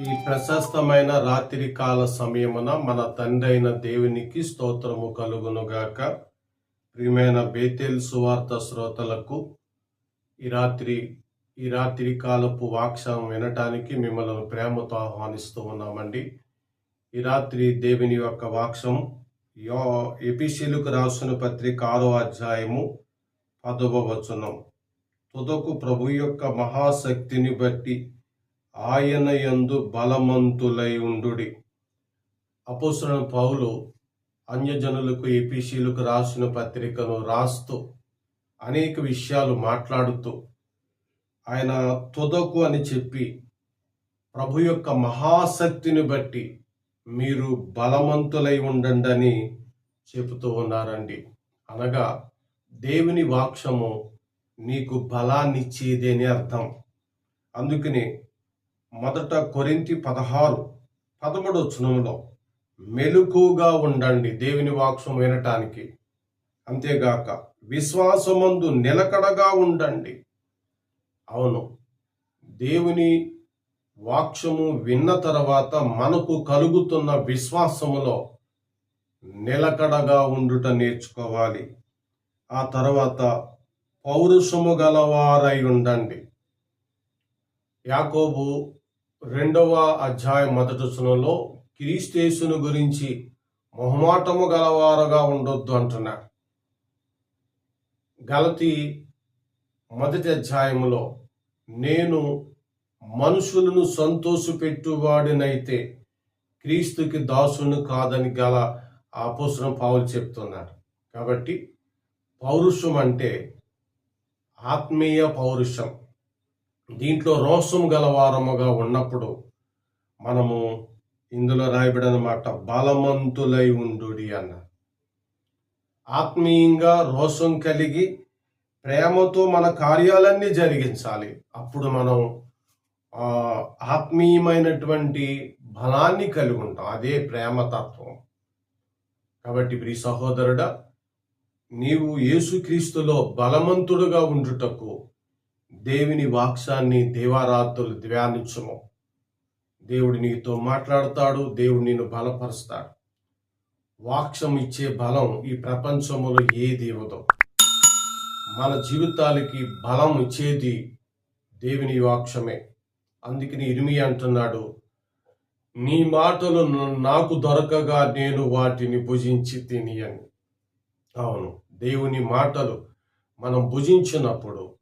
ఈ ప్రశస్తమైన రాత్రి కాల సమయమున మన తండ్రి అయిన దేవునికి స్తోత్రము కలుగునుగాక. ప్రియమైన బేతేల్ సువార్త శ్రోతలకు ఈ రాత్రి ఈ రాత్రి కాలపు వాక్సం వినటానికి మిమ్మల్ని ప్రేమతో ఆహ్వానిస్తూ ఉన్నామండి. ఈ రాత్రి దేవుని యొక్క వాక్సం యో ఎపిసిలుకు రాసిన పత్రిక ఆరో అధ్యాయము పదవ వచనం. తుదకు ప్రభు యొక్క మహాశక్తిని బట్టి ఆయన యందు బలమంతులై ఉండుడి అపోసరణ పౌలు అన్యజనులకు ఏపీసీలకు రాసిన పత్రికను రాస్తూ అనేక విషయాలు మాట్లాడుతూ ఆయన తుదకు అని చెప్పి ప్రభు యొక్క మహాశక్తిని బట్టి మీరు బలవంతులై ఉండండి అని చెబుతూ ఉన్నారండి. అనగా దేవుని వాక్షము నీకు బలాన్నిచ్చేదే అని అర్థం. అందుకని మొదట కొరింటి పదహారు పదమూడు చునంలో మెలుకుగా ఉండండి దేవుని వాక్సం వినటానికి. అంతేగాక విశ్వాసమందు నిలకడగా ఉండండి. అవును దేవుని వాక్షము విన్న తర్వాత మనకు కలుగుతున్న విశ్వాసములో నిలకడగా ఉండుట నేర్చుకోవాలి. ఆ తర్వాత పౌరుషము గలవారై ఉండండి. యాకోబు రెండవ అధ్యాయం మొదటి వచనంలో క్రీస్తేసును గురించి మొహమాటము గలవారుగా ఉండొద్దు అంటున్నాడు గలతి మొదటి అధ్యాయములో నేను మనుషులను సంతోషపెట్టువాడినైతే క్రీస్తుకి దాసును కాదని గల ఆపోసరం పావులు చెప్తున్నాడు. కాబట్టి పౌరుషం అంటే ఆత్మీయ పౌరుషం. దీంట్లో రోషం గలవారముగా ఉన్నప్పుడు మనము ఇందులో రాయబడనమాట బలవంతులై ఉండుడి అన్న. ఆత్మీయంగా రోషం కలిగి ప్రేమతో మన కార్యాలన్నీ జరిగించాలి. అప్పుడు మనం ఆత్మీయమైనటువంటి బలాన్ని కలిగి ఉంటాం. అదే ప్రేమతత్వం. కాబట్టి ప్రి సహోదరుడా నీవు యేసుక్రీస్తులో బలవంతుడుగా ఉండుటకు దేవుని వాక్సాన్ని దేవారాత్రులు ధ్యానించము. దేవుడు నీతో మాట్లాడతాడు దేవుడు నిన్ను బలపరుస్తాడు. వాక్సం ఇచ్చే బలం ఈ ప్రపంచంలో ఏది ఇవ్వదు. మన జీవితాలకి బలం ఇచ్చేది దేవుని వాక్సమే. అందుకని ఇరిమి అంటున్నాడు నీ మాటలు నాకు దొరకగా నేను వాటిని భుజించి తిని అని అవును దేవుని మాటలు మనం భుజించినప్పుడు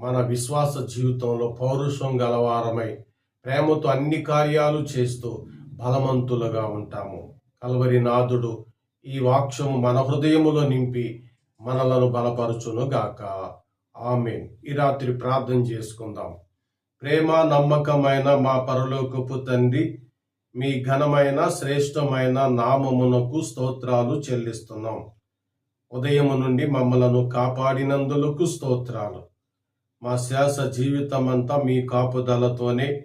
మన విశ్వాస జీవితంలో పౌరుషం గలవారమై ప్రేమతో అన్ని కార్యాలు చేస్తూ బలవంతులుగా ఉంటాము. కలవరి నాథుడు ఈ వాక్యము మన హృదయములో నింపి మనలను బలపరచును గాక ఈ రాత్రి ప్రార్థన చేసుకుందాం. ప్రేమ నమ్మకమైన మా పరలోకపు తండ్రి మీ ఘనమైన శ్రేష్టమైన నామమునకు స్తోత్రాలు చెల్లిస్తున్నాం. ఉదయము నుండి మమ్మలను కాపాడినందులకు స్తోత్రాలు. మా శ్వాస జీవితమంతా మీ కాపుదలతోనే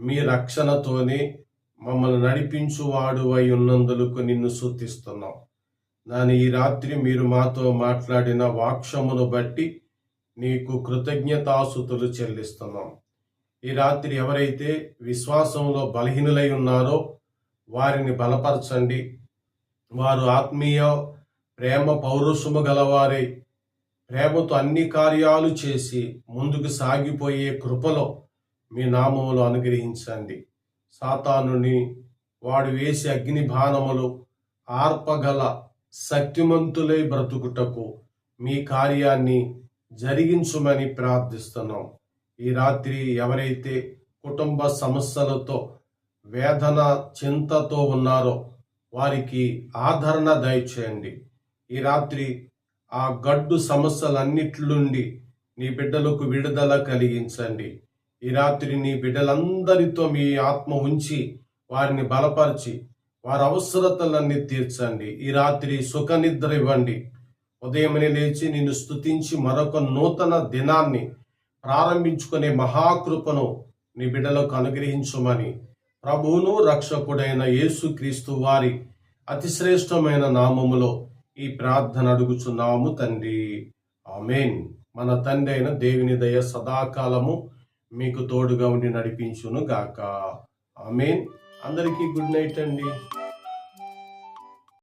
మీ రక్షణతోనే మమ్మల్ని నడిపించువాడు అయి ఉన్నందులకు నిన్ను శుద్ధిస్తున్నాం దాని ఈ రాత్రి మీరు మాతో మాట్లాడిన వాక్షమును బట్టి నీకు కృతజ్ఞతాసుతులు చెల్లిస్తున్నాం. ఈ రాత్రి ఎవరైతే విశ్వాసంలో బలహీనులై ఉన్నారో వారిని బలపరచండి. వారు ఆత్మీయ ప్రేమ పౌరుషము గలవారై ప్రేమతో అన్ని కార్యాలు చేసి ముందుకు సాగిపోయే కృపలో మీ నామములు అనుగ్రహించండి. సాతానుని వాడు వేసి అగ్ని బాణములు ఆర్పగల శక్తిమంతులై బ్రతుకుటకు మీ కార్యాన్ని జరిగించుమని ప్రార్థిస్తున్నాం. ఈ రాత్రి ఎవరైతే కుటుంబ సమస్యలతో వేదన చింతతో ఉన్నారో వారికి ఆదరణ దయచేయండి. ఈ రాత్రి ఆ గడ్డు సమస్యలన్నిటి నుండి నీ బిడ్డలకు విడుదల కలిగించండి. ఈ రాత్రి నీ బిడ్డలందరితో మీ ఆత్మ ఉంచి వారిని బలపరిచి వారి అవసరతలన్నీ తీర్చండి. ఈ రాత్రి సుఖ నిద్ర ఇవ్వండి. ఉదయమని లేచి నిన్ను స్తుతించి మరొక నూతన దినాన్ని ప్రారంభించుకునే మహాకృపను నీ బిడ్డలకు అనుగ్రహించమని ప్రభువును రక్షకుడైన యేసుక్రీస్తు వారి అతిశ్రేష్టమైన నామములో ఈ ప్రార్థన అడుగుచున్నాము తండ్రి. ఆమెన్. మన తండ్రి అయిన దేవుని దయ సదాకాలము మీకు తోడుగా ఉండి నడిపించును గాక. ఆమెన్. అందరికీ గుడ్ నైట్ అండి.